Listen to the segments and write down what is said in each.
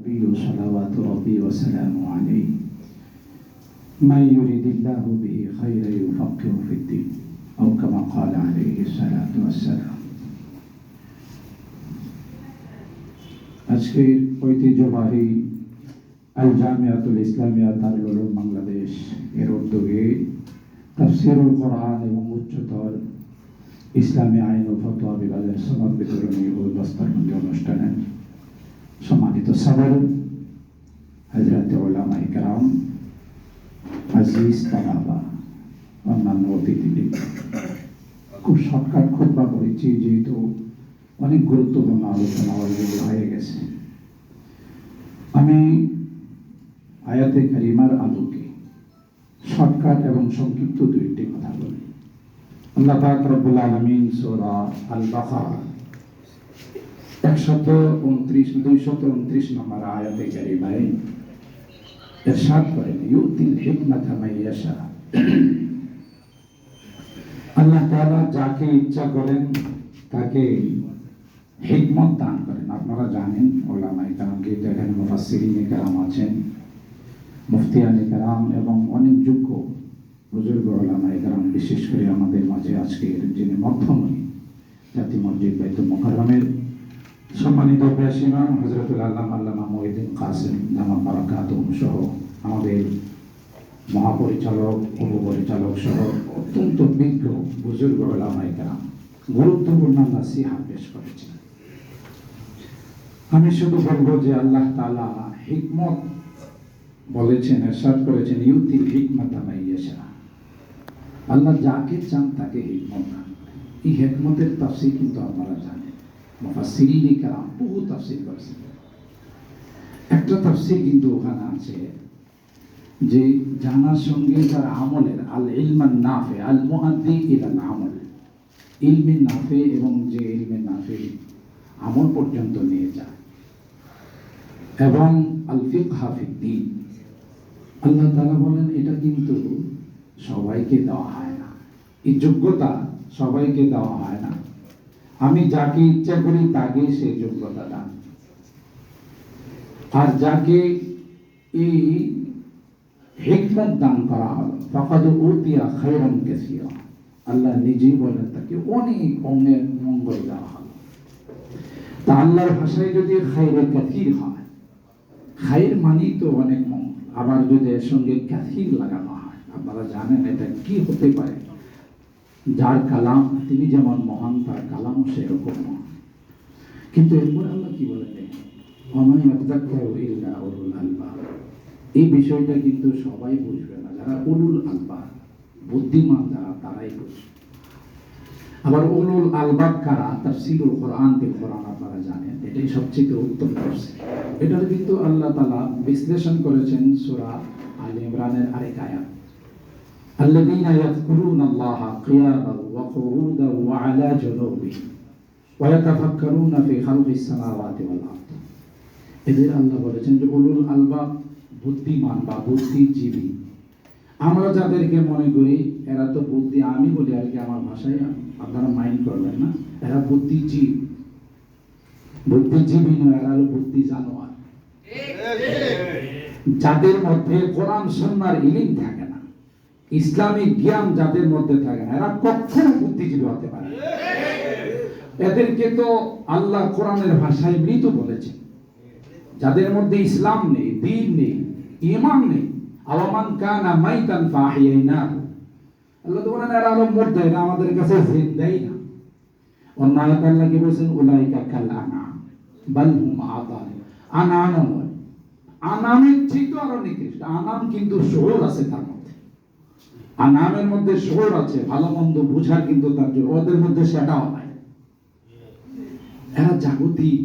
نبي صلوات ربي وسلامه عليه من يريد الله به خيرا يفقه في الدين أو كما قال عليه الصلاة والسلام আজকের ঐতিহ্যবাহী আল জামিয়াতুল ইসলামিয়া দারুল উলুম বাংলাদেশ এর উদ্যোগে তাফসিরুল কোরআন এবং উচ্চতর ইসলামী আইন ও ফতোয়া বিভাগের সনদ বিতরণী ও দস্তারবন্দি অনুষ্ঠানে সম্মানিত সাদর হজরত ওলামা ইকরাম, আজিজ তালাবা, অন্যান্য অতিথিবৃন্দ খুব শর্টকাট খোদবা করেছি যেহেতু অনেক গুরুত্বপূর্ণ আলোচনা অলরেডি হয়ে গেছে। আমি আয়াতে কারিমার আলোকে শর্টকাট এবং সংক্ষিপ্ত দুইটি কথা বলি। আল্লাহ পাক রব্বুল আলামিন সূরা আল বাকারা একশত উনত্রিশ, দুইশত উনত্রিশ নম্বর আয়াতে কারিমায় ইরশাদ করেন, ইউতিল হিকমাতা মান ইয়াশা। আল্লাহ তাআলা যাকে ইচ্ছা করেন, তাকে হিকমত দান করেন। আপনারা জানেন ওলামাই কালাম কিন্তু এখানে মুফাসসিরিন কালাম আছেন, মুফতিয়ানি কালাম এবং অনেক যোগ্য বুজুর্গ ওলামাই কালাম বিশেষ করে আমাদের মাঝে আজকের যিনি মধ্যমণি জাতি মসজিদ বাইতুল মোকাররমের সম্মানিত ব্যাসিমা হজরতুল আল্লাহ আল্লামা কাসিম জামা বারাকাতুম সহ আমাদের মহাপরিচালক, উপপরিচালক সহ অত্যন্ত বিজ্ঞ বুজুর্গ ওলামাই গুরুত্বপূর্ণ নাসিহা পেশ করেছেন আমি শুধু বলব যে আল্লাহ তালা হিকমত বলেছেন, এরশাদ করেছেন, ইউতিল হিকমত আমাইয়াশা আল্লাহ যাকে চান তাকে হিকমত দান। এই হিকমতের তাফসীর কিন্তু আপনারা জানেন। মুফাসসিরিনে কেরাম বহু তাফসীর করেছেন। একটা তাফসীর কিন্তু ওখানে আছে যে জানার সঙ্গে তার আমলের আল ইলমান নাফে, আল মুআদ্দি ইলাল আমল। ইলমে নাফে এবং যে ইলমে নাফে আমল পর্যন্ত নিয়ে যায়। এবং আল ফিকহা ফিদ্দিন। আল্লাহ তাআলা বলেন, এটা কিন্তু সবাইকে দেওয়া হয় না। এই যোগ্যতা সবাইকে দেওয়া হয় না। আমি যাকে ইচ্ছা করি তাকে সেই যোগ্যতা দান। আর যাকে এই হিকমত দান করা হলো, ফাকাদ উতিয়া খায়রান কাসীরা। আল্লাহ নিজেই বলেন তাকে অনেক অঙ্গের মঙ্গল দেওয়া হবে তা আল্লাহর ভাষায় যদি খায়রে কাথির হয়, খায়ের মানেই তো অনেক মঙ্গল। আবার যদি এর সঙ্গে কাথির লাগানো হয়, আপনারা জানেন এটা কি হতে পারে? যার কালাম, তিনি যেমন মহান, তার কালামও সেরকম মহান। কিন্তু এরপর আল্লাহ কি বলে আলবাব। এই বিষয়টা কিন্তু সবাই বুঝবে না, যারা উলুল আলবা বুদ্ধিমান যারা, তারাই বুঝবে। আবার উলুল আলবাব কারা? তার তাফসীরুল কোরআন বিল কোরআন আপনারা জানেন, এটাই সবচেয়ে উত্তম তাফসীর। এটার কিন্তু আল্লাহ তালা বিশ্লেষণ করেছেন সূরা আল ইমরানের আরেক আয়াত। الذين يذكرون الله قياما وقعودا وعلى جنوبهم ويتفكرون في خلق السماوات والارض এদের আল্লাহ বলেছেন যে উলুল আলবাব বুদ্ধিমান বা বুদ্ধিজীবী আমরা যাদেরকে মনে করি এরা তো বুদ্ধি আমি বলি আর কি আমার ভাষায় আপনারা মাইন্ড করবেন না এরা বুদ্ধিজীব বুদ্ধিজীবী নয় এরা হলো বুদ্ধি জানোয়ার যাদের মধ্যে কোরআন সন্ন্যার ইলিম থাকে না ইসলামিক জ্ঞান যাদের মধ্যে থাকে না, এরা কখনো বুদ্ধিজীবী হতে পারে এদেরকে তো আল্লাহ কোরআনের ভাষায় মৃত বলেছেন যাদের মধ্যে ইসলাম নেই, দিন নেই ইমান নেই। আওয়ামান কানা মাইতান ফাহিয়াইনা আল্লাহ তো বলেন, এরা হলো মরদে এরা আমাদের কাছে জিন্দাই না। অন্য আয়াত আল্লাহ কি বলছেন? উলাইকা কাল আনাম বাল হুম আদাল আনাম নয় আনামের চেয়ে আরও নিকৃষ্ট। আনাম কিন্তু শোর আছে তার মধ্যে আনামের মধ্যে শোর আছে, ভালো মন্দ বুঝার কিন্তু তার ওদের মধ্যে সেটাও নাই। এরা জাগতিক,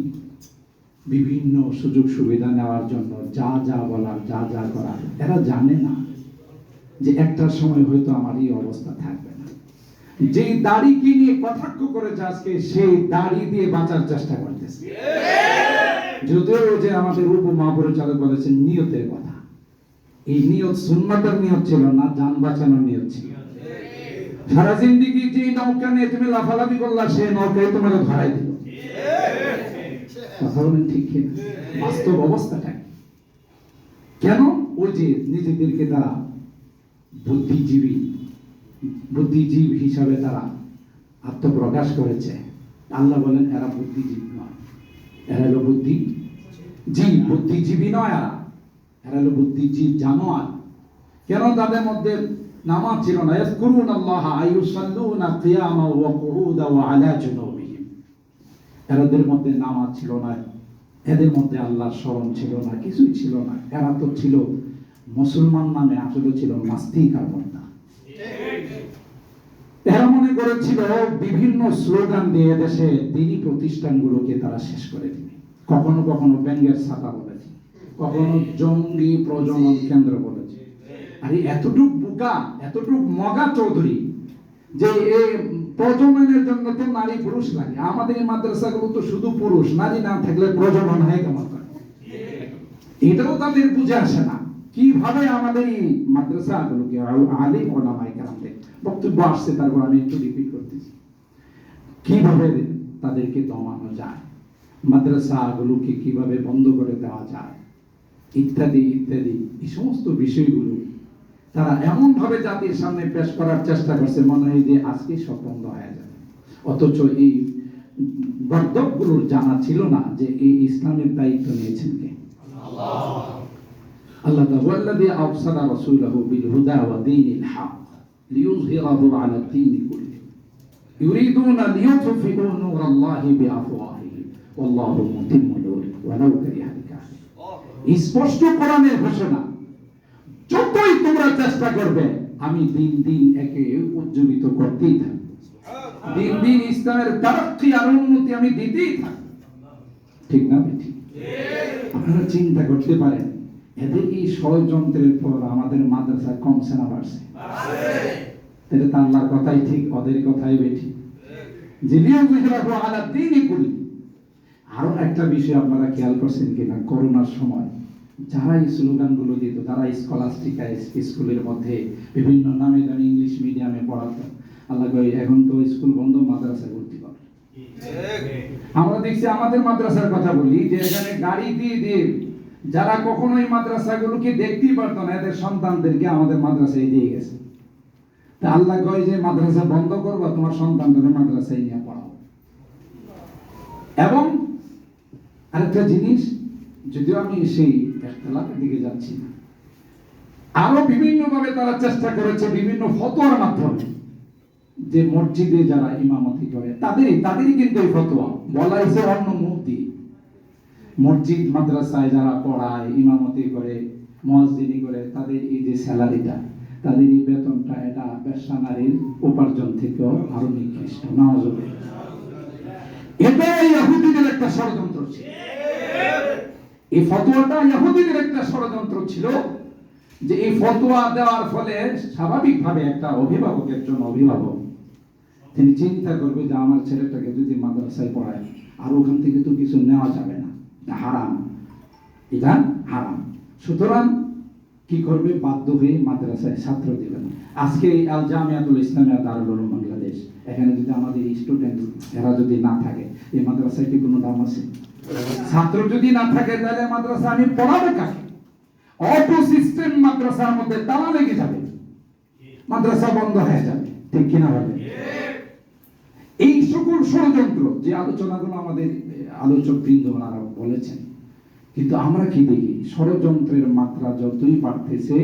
বিভিন্ন সুযোগ সুবিধা নেওয়ার জন্য যা যা বলার, যা যা করার, এরা জানে না যে একটা সময় হয়তো আমার এই অবস্থা থাকবে না। যেই দাড়িকে নিয়ে কটাক্ষ করেছে আজকে সেই দাড়ি দিয়ে বাঁচার চেষ্টা করতেছে। যদিও যে আমাদের উপ মহাপরিচালক বলেছেন, নিয়তের কথা। এই নিয়ত সুন্নাতের নিয়ত ছিল না বাঁচানোর নিয়ত ছিল। সারা জিন্দিগি যে নৌকা নিয়ে তুমি লাফালাফি করলা, সে নৌকায় তোমাকে ধরাই দিল। ঠিক বাস্তব অবস্থাটা কেন? ওই যে নিজেদেরকে তারা বুদ্ধিজীবী, বুদ্ধিজীব হিসাবে তারা আত্মপ্রকাশ করেছে। আল্লাহ বলেন, এরা বুদ্ধিজীবী নয়। এরা হলো বুদ্ধি জীব বুদ্ধিজীবী নয় এরা। হলো বুদ্ধিজীব জানোয়ার। কেন তাদের মধ্যে নামাজ ছিল না? ইয়াজকুরুন আল্লাহ আয়ুসাল্লুনা কিয়ামা ওয়া কুউদা ওয়া আলা জুনুবিহিম। এরাদের মধ্যে নামাজ ছিল না। এদের মধ্যে আল্লাহর স্মরণ ছিল না। কিছুই ছিল না। এরা তো ছিল মুসলমান নামে আসলে ছিল নাস্তিক আর বন্দা এরা মনে করেছিল বিভিন্ন স্লোগান দিয়ে দেশে দিনী প্রতিষ্ঠানগুলোকে তারা শেষ করে দিবে। কখনো কখনো ব্যাঙ্গের ছাতা কখনো জঙ্গি প্রজনন কেন্দ্র বলেছে। আরে এতটুক বোকা এতটুক মগা চৌধুরী যে এই প্রজননের জন্য তো নারী পুরুষ লাগে। আমাদের এই মাদ্রাসাগুলো তো শুধু পুরুষ নারী না থাকলে প্রজনন হয় কেমন এটাও তাদের বুঝে আসে না। কীভাবে আমাদের এই মাদ্রাসাগুলোকে আলিম ওলামাই কালামদের বক্তব্য আসছে তারপর আমি একটু রিপিট করতেছি। কীভাবে তাদেরকে দমানো যায়? মাদ্রাসাগুলোকে কীভাবে বন্ধ করে দেওয়া যায়? ইত্যাদি ইত্যাদি। এই সমস্ত বিষয়গুলো তারা এমন ভাবে জাতির সামনে পেশ করার চেষ্টা করছে, মনে হয় যে আজকে সব হয়ে যাবে। অথচ এই গর্দবগুলোর জানা ছিল না যে এই ইসলামের দায়িত্ব নিয়েছেন কে। আল্লাহ ওয়াল্লাযী আরসালা রাসূলাহু বিল হুদা ওয়া দীনিল হক লিইয়ুযহিরাহু আলা কুল্লি ইউরিদুনা লিইউতফিউ নূরাল্লাহি ওয়াল্লাহু মুতিম্মু কারিহাল কাফিরুন স্পষ্ট কোরআনের ঘোষণা। যতই তোমরা চেষ্টা করবে, আমি দিন দিন একে উজ্জীবিত করতেই থাকব। দিন দিন ইসলামের তারক্কি আর উন্নতি আমি দিতেই থাকব। ঠিক না ঠিক। আপনারা চিন্তা করতে পারেন, এদের এই ষড়যন্ত্রের পর আমাদের মাদ্রাসা কম সেনা বাড়ছে। এটা তো কথাই ঠিক ওদের কথাই বেঠিক। জিলিও গুজরাট আলা দিনই করি আরও একটা বিষয় আপনারা খেয়াল করছেন কিনা, করোনার সময়। যারা এই স্লোগানগুলো দিত, তারা স্কলাস্টিকা স্কুলের মধ্যে বিভিন্ন নামে দামি ইংলিশ মিডিয়ামে পড়াতো। আল্লাহ কই এখন তো স্কুল বন্ধ মাদ্রাসা ভর্তি করে। আমরা দেখছি আমাদের মাদ্রাসার কথা বলি যে, এখানে গাড়ি দিয়ে দিয়ে যারা কখনোই মাদ্রাসাগুলোকে দেখতেই পারতো না, এদের সন্তানদেরকে আমাদের মাদ্রাসায় দিয়ে গেছে। তা আল্লাহ কয় যে, মাদ্রাসা বন্ধ করবা, তোমার সন্তানদের মাদ্রাসায় নিয়ে পড়াও। আরেকটা জিনিস, যদিও আমি সেই একতলাপের দিকে যাচ্ছি না, আরও বিভিন্ন ভাবে তারা চেষ্টা করেছে বিভিন্ন ফতোয়ার মাধ্যমে যে মসজিদে যারা ইমামতি করে তাদেরই তাদেরই কিন্তু এই ফতোয়া, বলা হয়েছে অন্য দিয়ে মসজিদ, মাদ্রাসায় যারা পড়ায়, ইমামতি করে মসজিদি করে, তাদের এই যে স্যালারিটা, তাদের এই বেতনটা, এটা ব্যবসা নারীর উপার্জন থেকেও আরও নিকৃষ্ট। নওয়াজ এটা ইহুদিদের একটা ষড়যন্ত্র ছিল। এই ফতোয়াটা ইহুদিদের একটা ষড়যন্ত্র ছিল যে এই ফতোয়া দেওয়ার ফলে স্বাভাবিকভাবে একটা অভিভাবকের জন্য অভিভাবক, তিনি চিন্তা করবে যে আমার ছেলেটাকে যদি মাদ্রাসায় পড়ায়, আর ওখান থেকে তো কিছু নেওয়া যাবে না। হারাম। এটা হারাম। সুতরাং কি করবে? বাধ্য হয়ে মাদ্রাসায় ছাত্র দিবেন আজকে এই আল জামিয়াতুল ইসলামিয়া দারুল উলুম বাংলাদেশ। এখানে যদি আমাদের স্টুডেন্ট এরা যদি না থাকে, এই মাদ্রাসায় কি কোনো দাম আছে? ছাত্র যদি না থাকে, তাহলে মাদ্রাসা আমি পড়াবো কাকে? অটো সিস্টেম মাদ্রাসার মধ্যে তালা লেগে যাবে। মাদ্রাসা বন্ধ হয়ে যাবে। ঠিক কিনা বলে এই সকল ষড়যন্ত্র যে আলোচনাগুলো আমাদের আলোচক বৃন্দ ওনারা বলেছেন কিন্তু আমরা কি দেখি? ষড়যন্ত্রের মাত্রা যতই বাড়তেছে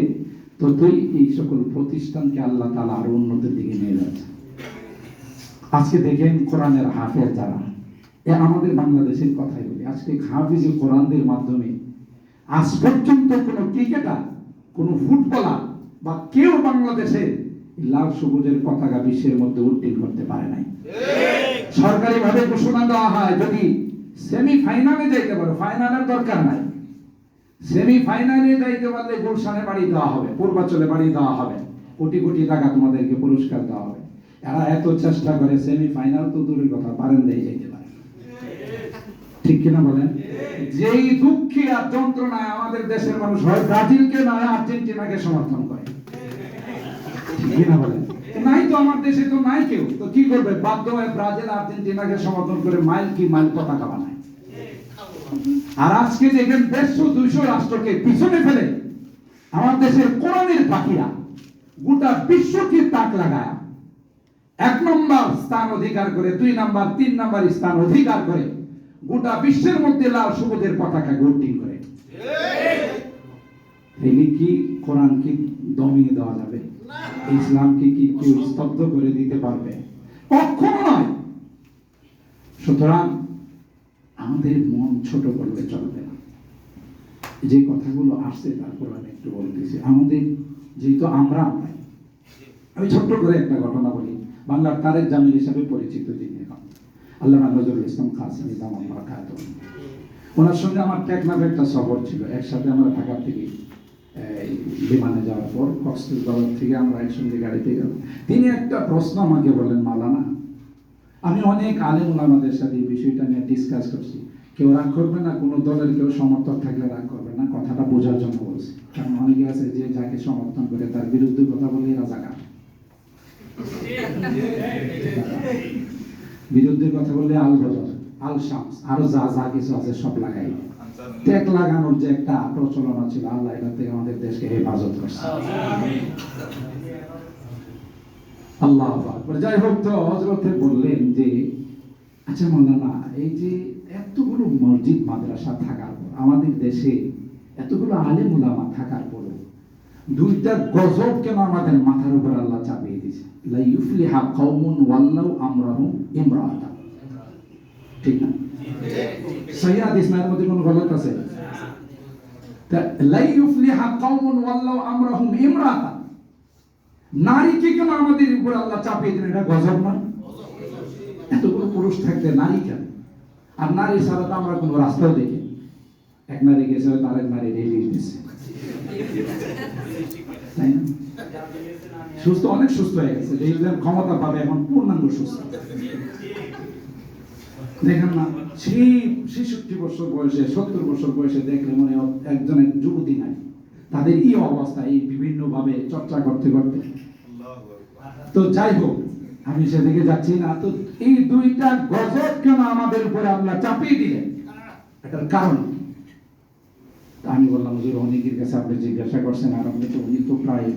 ততই এই সকল প্রতিষ্ঠানকে আল্লাহ তালা আরও উন্নতির দিকে নিয়ে যাচ্ছে। আজকে দেখেন কোরআনের হাফেজ যারা এ আমাদের বাংলাদেশের কথাই বলি। আজকে হাফিজ কোরআনদের মাধ্যমে আজ পর্যন্ত কোনো ক্রিকেটার কোনো ফুটবলার বা কেউ বাংলাদেশে লাল সবুজের পতাকা বিশ্বের মধ্যে উড্ডীন করতে পারে নাই। সরকারি ভাবে ঘোষণা দেওয়া হয় যদি সেমি ফাইনালে যাইতে পারো ফাইনালের দরকার নাই। যাইতে পারলে গুলশানে বাড়ি দেওয়া হবে পূর্বাচলে বাড়ি দেওয়া হবে, কোটি কোটি টাকা তোমাদেরকে পুরস্কার দেওয়া হবে। এরা এত চেষ্টা করে সেমি ফাইনাল তো দূরের কথা পারেন যাইতে পারে। ঠিক কিনা বলেন? যেই দুঃখে আর যন্ত্রণায় আমাদের দেশের মানুষ হয়, ব্রাজিলকে নয়, আর্জেন্টিনাকে সমর্থন করে। ঠিক কিনা বলেন? নাই তো আমার দেশে তো নাই কেউ। তো কি করবে? বাধ্য হয়ে ব্রাজিল আর্জেন্টিনাকে সমর্থন করে মাইল কি মাইল পতাকা বানায়। আর আজকে দেখেন দেড়শো দুইশো রাষ্ট্রকে পিছনে ফেলে আমার দেশের কোরআনের পাখিরা গোটা বিশ্বকে তাক লাগায়। এক নম্বর স্থান অধিকার করে দুই নাম্বার তিন নাম্বার স্থান অধিকার করে গোটা বিশ্বের মধ্যে লাল সবুজের পতাকা গোটিং করে। এগুলি কি কোরআন কি দমিয়ে দেওয়া যাবে? ইসলামকে কি কেউ স্তব্ধ করে দিতে পারবে। কখনো নয়। সুতরাং আমাদের মন ছোট করলে চলবে না। যে কথাগুলো আসছে তারপর আমি একটু বলতেছি। আমাদের যেহেতু আমরা আমি ছোট্ট করে একটা ঘটনা বলি। বাংলার তারেক জামিল হিসাবে পরিচিত যিনি এখন। আল্লাহ নজরুল ইসলাম খাসিম ইসলাম আমরা ওনার সঙ্গে আমার টেকনাফে একটা সফর ছিল। একসাথে আমরা ঢাকা থেকে বিমানে যাওয়ার পর কক্সবাজার থেকে আমরা একসঙ্গে গাড়িতে গেলাম। তিনি একটা প্রশ্ন আমাকে বললেন, মালানা, আমি অনেক আলেম ওলামাদের সাথে এই বিষয়টা নিয়ে ডিসকাস করছি। কেউ রাগ করবে না, কোনো দলের কেউ সমর্থক থাকলে রাগ করবে না, কথাটা বোঝার জন্য বলছি। কারণ অনেকে আছে যে যাকে সমর্থন করে তার বিরুদ্ধে কথা বলে রাজাকার বিরুদ্ধে কথা বললে আল বদল আল শামস, আরও যা যা কিছু আছে সব লাগাই ট্যাগ লাগানোর যে একটা প্রচলন ছিল, আল্লাহ এটা থেকে আমাদের দেশকে হেফাজত করছে। আল্লাহ যাই হোক তো হজরতে বললেন যে আচ্ছা মাওলানা এই যে এতগুলো মসজিদ মাদ্রাসা থাকার পর, আমাদের দেশে এতগুলো আলেম উলামা থাকার পর দুইটা গজব কেন আমাদের মাথার উপর আল্লাহ চাপিয়ে দিয়েছে? লা ইউফলিহা কওমুন ওয়াল্লাউ আমরাহুম ইমরাআতা ঠিক না? সহিহ হাদিস না এর মধ্যে কোনো গলত আছে? তা লা ইউফলিহা কওমুন ওয়াল্লাউ আমরাহুম ইমরাআতা নারীকে কেন আমাদের উপর আল্লাহ চাপিয়ে দিলেন? এটা গজব না? এতগুলো পুরুষ থাকতে নারী কেন? আর নারী ছাড়া তো আমরা কোনো রাস্তাও দেখি এক নারী গেছে হয়তো আরেক নারী রেলি দিচ্ছে তাই না? সুস্থ, অনেক সুস্থ হয়ে গেছে। যে ক্ষমতা পাবে, এখন পূর্ণাঙ্গ সুস্থ। দেখেন না, সেই ছেষট্টি বছর বয়সে, সত্তর বছর বয়সে দেখলে মনে হয় একজনের যুবতী নাই। তাদের এই অবস্থা, এই বিভিন্ন ভাবে চর্চা করতে করতে। তো যাই হোক, আমি সেদিকে যাচ্ছি না। তো এই দুইটা গজব কেন আমাদের উপরে আল্লাহ চাপিয়ে দিলেন? এটার কারণ আমি বললাম যে অনেকের কাছে আপনি জিজ্ঞাসা করছেন, আর আপনি তো, উনি তো প্রায়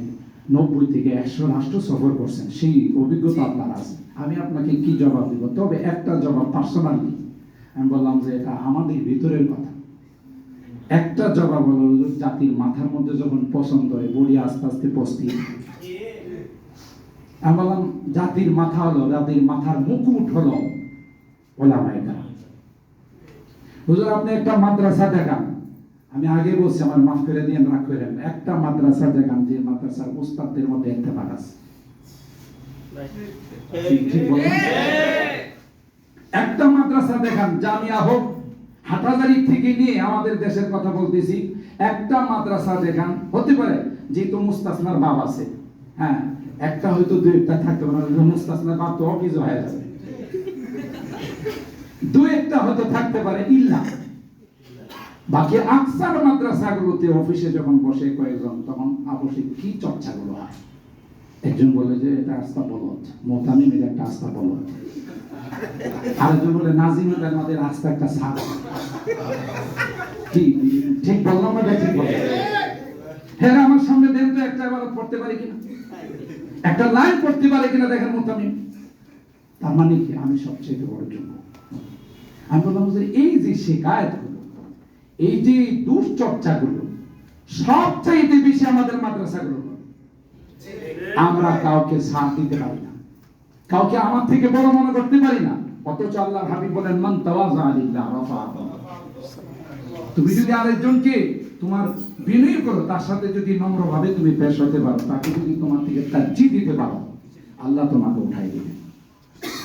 নব্বই থেকে একশো রাষ্ট্র সফর করছেন। সেই অভিজ্ঞতা আপনার আছে। আমি আপনাকে কি জবাব দিব? তবে একটা জবাব পার্সোনালি আমি বললাম যে এটা আমাদের ভিতরের কথা। একটা জবাব হলো জাতির মাথার মধ্যে যখন পছন্দ হয় বড়ি আস্তে আস্তে পস্তি। আমি বললাম, জাতির মাথা হলো, জাতির মাথার মুকুট হলো ওলামাইকা হুজুর, আপনি একটা মাদ্রাসা দেখান। আমি আগে বলছি, আমার মাফ করে দিয়ে রাগ করেন। একটা মাদ্রাসা দেখান, যে মাদ্রাসার উস্তাদদের মধ্যে আছে। ঠিক ঠিক বললাম? একটা মাদ্রাসা দেখান, জামিয়া হোক হাটাজারি থেকে নিয়ে আমাদের দেশের কথা বলতেছি, একটা মাদ্রাসা দেখান, হতে পারে, যেহেতু মুস্তাসনার বাপ আছে। হ্যাঁ একটা হয়তো দুই একটা থাকতে পারে মুস্তাসনার বাপ তো অফিস হয়ে যাবে। দু একটা হয়তো থাকতে পারে, ইল্লা। বাকি আকসার মাদ্রাসাগুলোতে অফিসে যখন বসে কয়েকজন, তখন আবশ্যিক কি চর্চাগুলো হয়? একজন বলে যে, এটা আস্থা বলত মোতামিম এটা একটা আস্থা বলত আরেকজন বলে নাজিম এটা আমাদের একটা সার কি? ঠিক বললাম না ঠিক বললাম। হ্যাঁ আমার সামনে দেন তো একটা এবার পড়তে কিনা? একটা লাইন পড়তে পারে কিনা দেখেন মোতামিম। তার মানে কি? আমি সবচেয়ে বড় যোগ্য। আমি বললাম যে, এই যে শেখায়তগুলো এই যে দুশ্চর্চাগুলো, সবচাইতে বেশি আমাদের মাদ্রাসাগুলো আমরা কাউকে সাথ দিতে পারি না। কাউকে আমার থেকে বড় মনে করতে পারি না। অথচ আল্লাহ হাবিব বলেন, মান তাওয়াজা আলিল্লাহ রাফা তুমি যদি আরেকজনকে তোমার বিনয় করো, তার সাথে যদি নম্রভাবে তুমি পেশ হতে পারো, তাকে যদি তোমার থেকে তার্জি দিতে পারো, আল্লাহ তোমাকে উঠাই দিবে